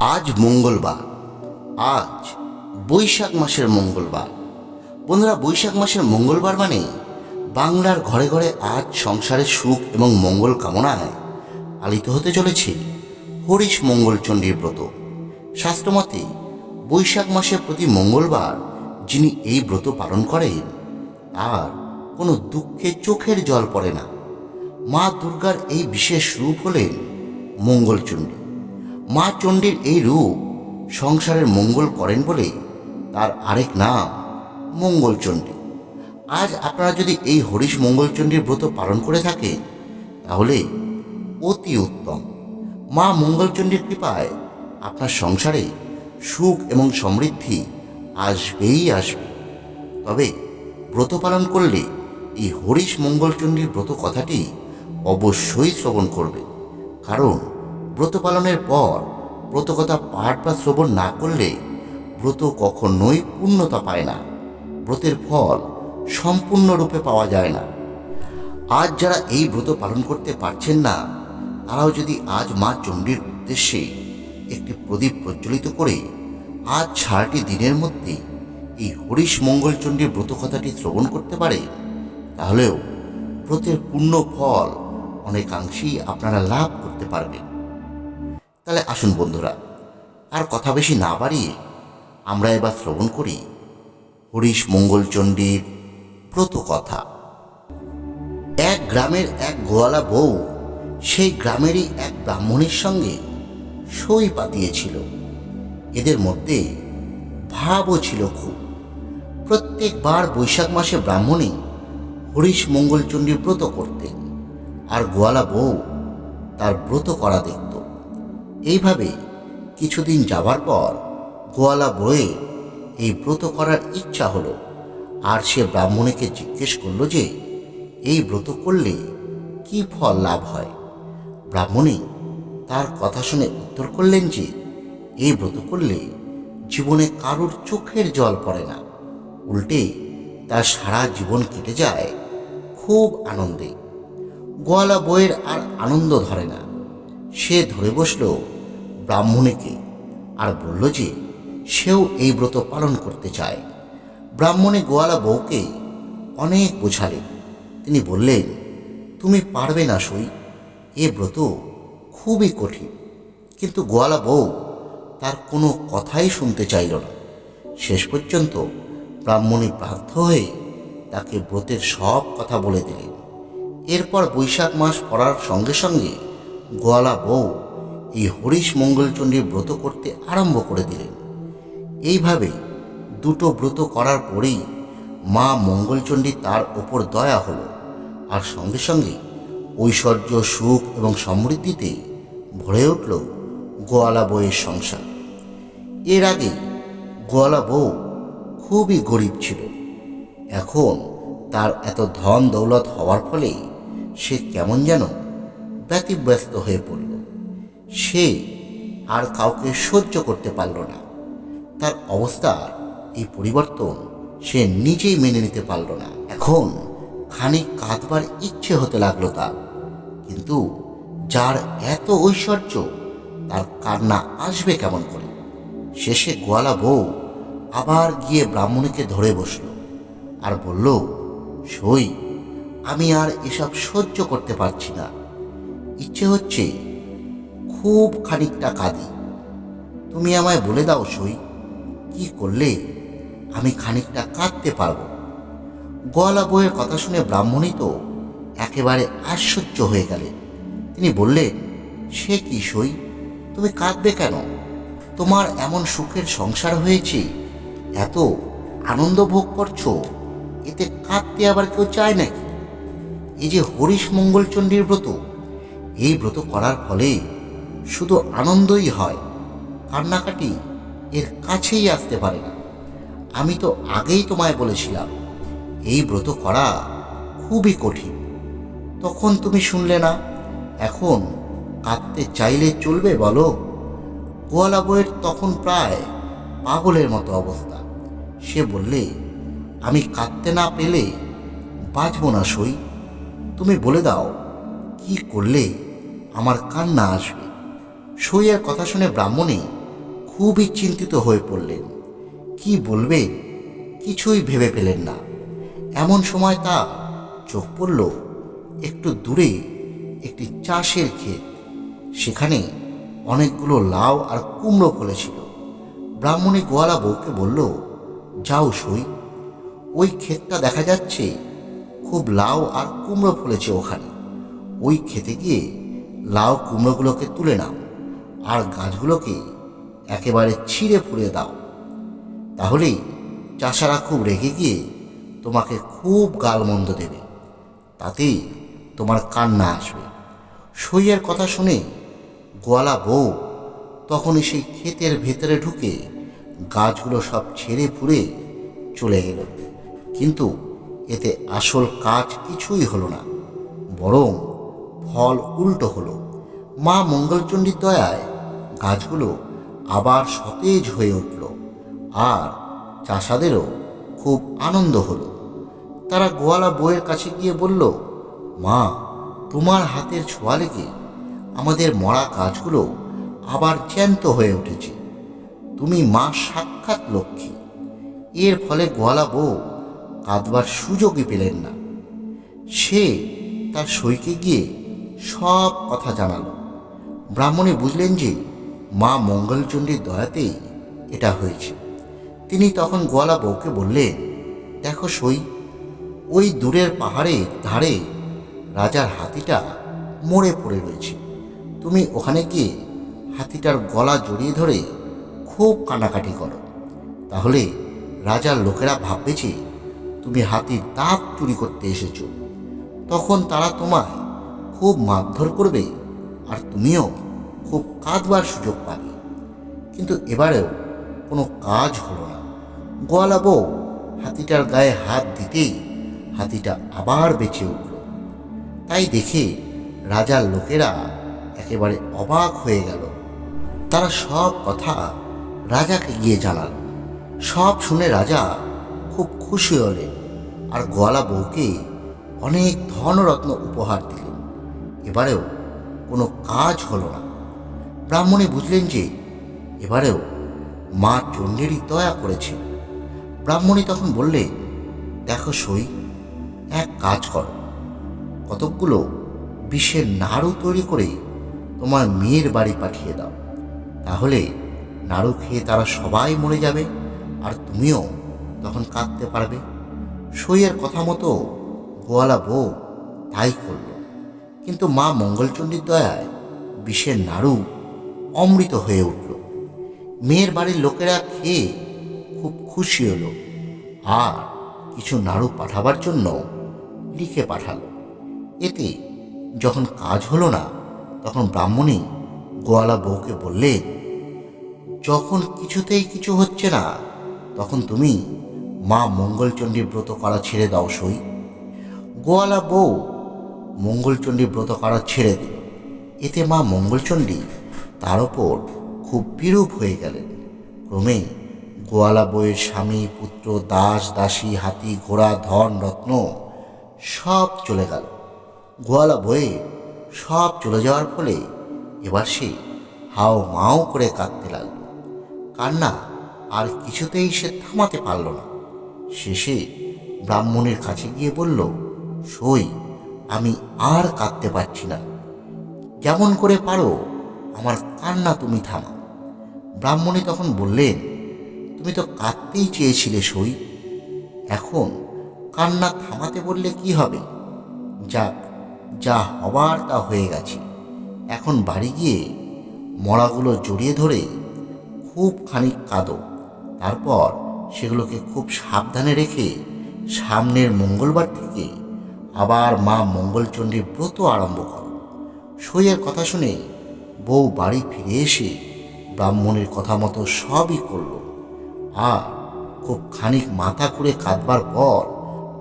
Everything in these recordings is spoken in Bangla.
আজ মঙ্গলবার। আজ বৈশাখ মাসের মঙ্গলবার। বন্ধুরা, বৈশাখ মাসের মঙ্গলবার মানে বাংলার ঘরে ঘরে আজ সংসারের সুখ এবং মঙ্গল কামনায় পালিত হতে চলেছে হরিশ মঙ্গলচণ্ডীর ব্রত। শাস্ত্রমতে, বৈশাখ মাসের প্রতি মঙ্গলবার যিনি এই ব্রত পালন করেন, তার কোনো দুঃখে চোখের জল পড়ে না। মা দুর্গার এই বিশেষ রূপ হলেন মঙ্গলচণ্ডী। মা চণ্ডীর এই রূপ সংসারের মঙ্গল করেন বলে তার আরেক নাম মঙ্গলচণ্ডী। আজ আপনারা যদি এই হরিশ মঙ্গলচণ্ডীর ব্রত পালন করে থাকেন, তাহলে অতি উত্তম। মা মঙ্গলচণ্ডীর কৃপায় আপনার সংসারে সুখ এবং সমৃদ্ধি আসবেই আসবে। তবে ব্রত পালন করলে এই হরিশ মঙ্গলচণ্ডীর ব্রত কথাটি অবশ্যই শ্রবণ করবে। কারণ ব্রত পালনের পর ব্রতকথা পাঠ বা শ্রবণ না করলে ব্রত কখনোই পূর্ণতা পায় না। ব্রতের ফল সম্পূর্ণরূপে পাওয়া যায় না। আজ যারা এই ব্রত পালন করতে পারছেন না, তারাও যদি আজ মা চণ্ডীর উদ্দেশ্যে একটি প্রদীপ প্রজ্বলিত করে আজ সারাটি দিনের মধ্যে এই হরিশ মঙ্গলচণ্ডীর ব্রত কথাটি শ্রবণ করতে পারে, তাহলেও ব্রতের পূর্ণ ফল অনেকাংশেই আপনারা লাভ করতে পারবেন। তাহলে আসুন বন্ধুরা, আর কথা বেশি না বাড়িয়ে আমরা এবার শ্রবণ করি হরিশ মঙ্গলচণ্ডীর ব্রত কথা এক গ্রামের এক গোয়ালা বউ সেই গ্রামেরই এক ব্রাহ্মণের সঙ্গে সই পাতিয়েছিল। এদের মধ্যে ভাবও ছিল খুব। প্রত্যেকবার বৈশাখ মাসে ব্রাহ্মণী হরিশ মঙ্গলচণ্ডীর ব্রত করতেন, আর গোয়ালা বউ তার ব্রত করা দেখত এইভাবে কিছুদিন যাবার পর গোয়ালা বউয়ের এই ব্রত করার ইচ্ছা হলো, আর সে ব্রাহ্মণীকে জিজ্ঞেস করল যে, এই ব্রত করলে কি ফল লাভ হয়? ব্রাহ্মণী তার কথা শুনে উত্তর করলেন যে, এই ব্রত করলে জীবনে কারোর চোখের জল পড়ে না। উল্টে তার সারা জীবন কেটে যায় খুব আনন্দে। গোয়ালা বইয়ের আর আনন্দ ধরে না। সে ধরে বসল ব্রাহ্মণীকে আর বলল যে, সেও এই ব্রত পালন করতে চায়। ব্রাহ্মণী গোয়ালা বউকে অনেক বোঝালেন তিনি বললেন, তুমি পারবে না সই, এ ব্রত খুবই কঠিন। কিন্তু গোয়ালা বউ তার কোনো কথাই শুনতে চাইল না। শেষ পর্যন্ত ব্রাহ্মণী বাধ্য হয়ে তাকে ব্রতের সব কথা বলে দিলেন। এরপর বৈশাখ মাস পড়ার সঙ্গে সঙ্গে গোয়ালা বউ এই হরিশ মঙ্গলচণ্ডীর ব্রত করতে আরম্ভ করে দিলেন। এইভাবে দুটো ব্রত করার পরেই মা মঙ্গলচণ্ডী তার ওপর দয়া হলো আর সঙ্গে সঙ্গে ঐশ্বর্য, সুখ এবং সমৃদ্ধিতে ভরে উঠল গোয়ালা বউয়ের সংসার। এর আগে গোয়ালা বউ খুবই গরিব ছিল। এখন তার এত ধন দৌলত হওয়ার ফলে সে কেমন যেন ব্যতিব্যস্ত হয়ে পড়ল। সে আর কাউকে সহ্য করতে পারল না। তার অবস্থার এই পরিবর্তন সে নিজেই মেনে নিতে পারল না। এখন খানিক কাঁদবার ইচ্ছে হতে লাগল তার। কিন্তু যার এত ঐশ্বর্য, তার কান্না আসবে কেমন করে? শেষে গোয়ালা বউ আবার গিয়ে ব্রাহ্মণীকে ধরে বসল আর বলল, সই, আমি আর এসব সহ্য করতে পারছি না। ইচ্ছে হচ্ছে খুব খানিকটা কাঁদি। তুমি আমায় বলে দাও সই, কি করলে আমি খানিকটা কাঁদতে পারব? গলা বইয়ের কথা শুনে ব্রাহ্মণী তো একেবারে আশ্চর্য হয়ে গেলেন তিনি বললেন সে কি সই? তুমি কাঁদবে কেন? তোমার এমন সুখের সংসার হয়েছে, এত আনন্দ ভোগ করছ, এতে কাঁদতে আবার কেউ চায় নাকি? এই যে হরিশ মঙ্গলচণ্ডীর ব্রত এই ব্রত করার ফলে শুধু আনন্দই হয়। কান্নাকাটি এর কাছেই আসতে পারে না। আমি তো আগেই তোমায় বলেছিলাম, এই ব্রত করা খুবই কঠিন। তখন তুমি শুনলে না, এখন কাঁদতে চাইলে চলবে বলো? গোয়ালা বইয়ের তখন প্রায় পাগলের মতো অবস্থা। সে বললে, আমি কাঁদতে না পেলে বাঁচব না সই। তুমি বলে দাও, কি করলে? আমার কান্না আসবে। সইয়ের কথা শুনে ব্রাহ্মণী খুবই চিন্তিত হয়ে পড়লেন। কি বলবে? কিছুই ভেবে পেলেন না। এমন সময় তা চোখ পড়ল একটু দূরে একটি চাষের ক্ষেত। সেখানে অনেকগুলো লাউ আর কুমড়ো ফলেছিল। ব্রাহ্মণী গোয়ালা বউকে বলল, যাও সই। ওই ক্ষেতটা দেখা যাচ্ছে খুব লাউ আর কুমড়ো ফলেছে ওখানে। ওই খেতে গিয়ে লাউ কুমড়োগুলোকে তুলে নাও আর গাছগুলোকে একেবারে ছিঁড়ে ফুঁড়ে দাও। তাহলেই চাষারা খুব রেগে গিয়ে তোমাকে খুব গালমন্দ দেবে। তাতেই তোমার কান্না আসবে। সইয়ের কথা শুনে গোয়ালা বউ তখনই সেই ক্ষেতের ভেতরে ঢুকে গাছগুলো সব ছেড়ে ফুড়ে চলে গেল। কিন্তু এতে আসল কাজ কিছুই হলো না। বরং ফল উল্টো হলো। মা মঙ্গলচণ্ডীর দয়ায় গাছগুলো আবার সতেজ হয়ে উঠল আর চাষাদেরও খুব আনন্দ হলো। তারা গোয়ালা বউয়ের কাছে গিয়ে বলল, মা, তোমার হাতের ছোঁয়া লেগে আমাদের মরা গাছগুলো আবার জ্যান্ত হয়ে উঠেছে। তুমি মা সাক্ষাৎ লক্ষ্মী। এর ফলে গোয়ালা বউ কাঁদবার সুযোগই পেলেন না। সে তার সইকে গিয়ে সব কথা জানালো। ব্রাহ্মণে বুঝলেন যে মা মঙ্গলচণ্ডীর দয়াতেই এটা হয়েছে। তিনি তখন গোয়ালা বউকে বললেন, দেখো সই, ওই দূরের পাহাড়ের ধারে রাজার হাতিটা মরে পড়ে রয়েছে। তুমি ওখানে গিয়ে হাতিটার গলা জড়িয়ে ধরে খুব কানাকাটি করো। তাহলে রাজার লোকেরা ভাববে যে তুমি হাতির দাঁত চুরি করতে এসেছ। তখন তারা তোমায় খুব মারধর করবে আর তুমিও খুব কাঁদবার সুযোগ পাবে। কিন্তু এবারেও কোনো কাজ হলো না। গোয়ালা বউ হাতিটার গায়ে হাত দিতেই হাতিটা আবার বেঁচে উঠল। তাই দেখে রাজার লোকেরা একেবারে অবাক হয়ে গেল। তারা সব কথা রাজাকে গিয়ে জানাল। সব শুনে রাজা খুব খুশি হলেন আর গোয়ালা বউকে অনেক ধনরত্ন উপহার দিলেন। এবারেও কোনো কাজ হলো না। ব্রাহ্মণী বুঝলেন যে এবারেও মা চণ্ডীরই দয়া করেছে। ব্রাহ্মণী তখন বললে, দেখো সই, এক কাজ করো। কতকগুলো বিষের নাড়ু তৈরি করে তোমার মেয়ের বাড়ি পাঠিয়ে দাও। তাহলে নাড়ু খেয়ে তারা সবাই মরে যাবে আর তুমিও তখন কাঁদতে পারবে। সইয়ের কথা মতো গোয়ালা বউ তাই করল। কিন্তু মা মঙ্গলচণ্ডীর দয়ায় বিষের নাড়ু অমৃত হয়ে উঠল। মেয়ের বাড়ির লোকেরা খেয়ে খুব খুশি হলো। আর কিছু নাড়ু পাঠাবার জন্য লিখে পাঠালো। এতে যখন কাজ হলো না, তখন ব্রাহ্মণী গোয়ালা বউকে বললেন যখন কিছুতেই কিছু হচ্ছে না, তখন তুমি মা মঙ্গলচণ্ডীর ব্রত করা ছেড়ে দাও সই। গোয়ালা বউ মঙ্গলচণ্ডীর ব্রত করা ছেড়ে দিল এতে মা মঙ্গলচণ্ডী তার ওপর খুব বিরূপ হয়ে গেলেন। ক্রমেই গোয়ালা বইয়ের স্বামী, পুত্র, দাস, দাসী, হাতি, ঘোড়া, ধন, রত্ন সব চলে গেল। গোয়ালা বইয়ে সব চলে যাওয়ার ফলে এবার সে হাও মাও করে কাঁদতে লাগল। কান্না আর কিছুতেই সে থামাতে পারল না। শেষে ব্রাহ্মণের কাছে গিয়ে বলল, সই আমি আর কাঁদতে পারছি না। যেমন করে পারো? আমার কান্না তুমি থামা ব্রাহ্মণী তখন বললেন, তুমি তো কাঁদতেই চেয়েছিলে সই। এখন কান্না থামাতে বললে কি হবে? যাক, যা হবার তা হয়ে গেছে। এখন বাড়ি গিয়ে মড়াগুলো জড়িয়ে ধরে খুব খানিক কাঁদো। তারপর সেগুলোকে খুব সাবধানে রেখে সামনের মঙ্গলবার থেকে আবার মা মঙ্গলচণ্ডীর ব্রত আরম্ভ করো। সইয়ের কথা শুনে বউ বাড়ি ফিরে এসে ব্রাহ্মণের কথা মতো সবই করল। আর খুব খানিক মাথা করে কাঁদবার পর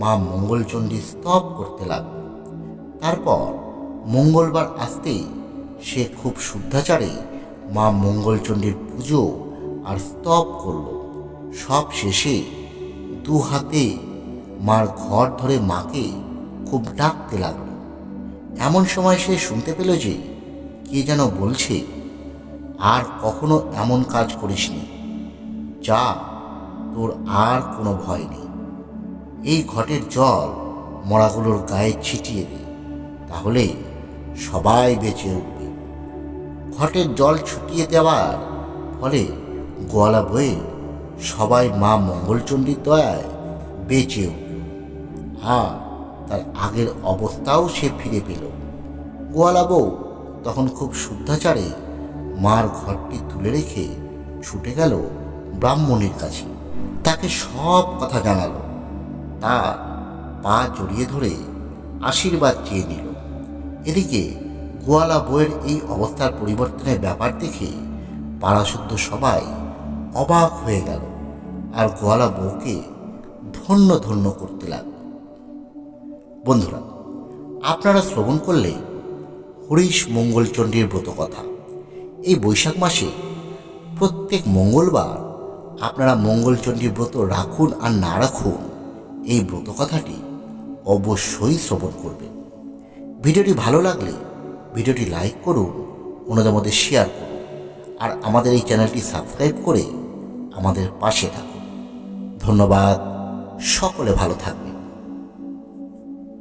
মা মঙ্গলচণ্ডী স্তব করতে লাগল। তারপর মঙ্গলবার আসতেই সে খুব শুদ্ধাচারে মা মঙ্গলচণ্ডীর পুজো আর স্তব করল। সব শেষে দু হাতে মার ঘর ধরে মাকে খুব ডাকতে লাগল। এমন সময় সে শুনতে পেল যে কে যেন বলছে, আর কখনো এমন কাজ করিসনি। যা, তোর আর কোনো ভয় নেই। এই ঘটের জল মরাগুলোর গায়ে ছিটিয়ে দে, তাহলে সবাই বেঁচে উঠবে। ঘটের জল ছুটিয়ে দেওয়ার ফলে গোয়ালা বয়ে সবাই মা মঙ্গলচণ্ডীর দয়ায় বেঁচে উঠল। আর তার আগের অবস্থাও সে ফিরে পেল। গোয়ালা বউ তখন খুব শুদ্ধাচারে মার ঘরটি তুলে রেখে ছুটে গেল ব্রাহ্মণের কাছে। তাকে সব কথা জানালো। তা পা জড়িয়ে ধরে আশীর্বাদ চেয়ে নিল। এদিকে গোয়ালা বইয়ের এই অবস্থার পরিবর্তনের ব্যাপার দেখে পাড়াশুদ্ধ সবাই অবাক হয়ে গেল। আর গোয়ালা বউকে ধন্য ধন্য করতে লাগল। বন্ধুরা, আপনারা শ্রবণ করলে হরিশ মঙ্গলচণ্ডীর ব্রত কথা। এই বৈশাখ মাসে প্রত্যেক মঙ্গলবার আপনারা মঙ্গলচণ্ডীর ব্রত রাখুন আর না রাখুন, এই ব্রত কথাটি অবশ্যই শ্রবণ করবেন। ভিডিওটি ভালো লাগলে ভিডিওটি লাইক করুন, অন্যদের মধ্যে শেয়ার করুন, আর আমাদের এই চ্যানেলটি সাবস্ক্রাইব করে আমাদের পাশে থাকুন। ধন্যবাদ, সকলে ভালো থাকবেন।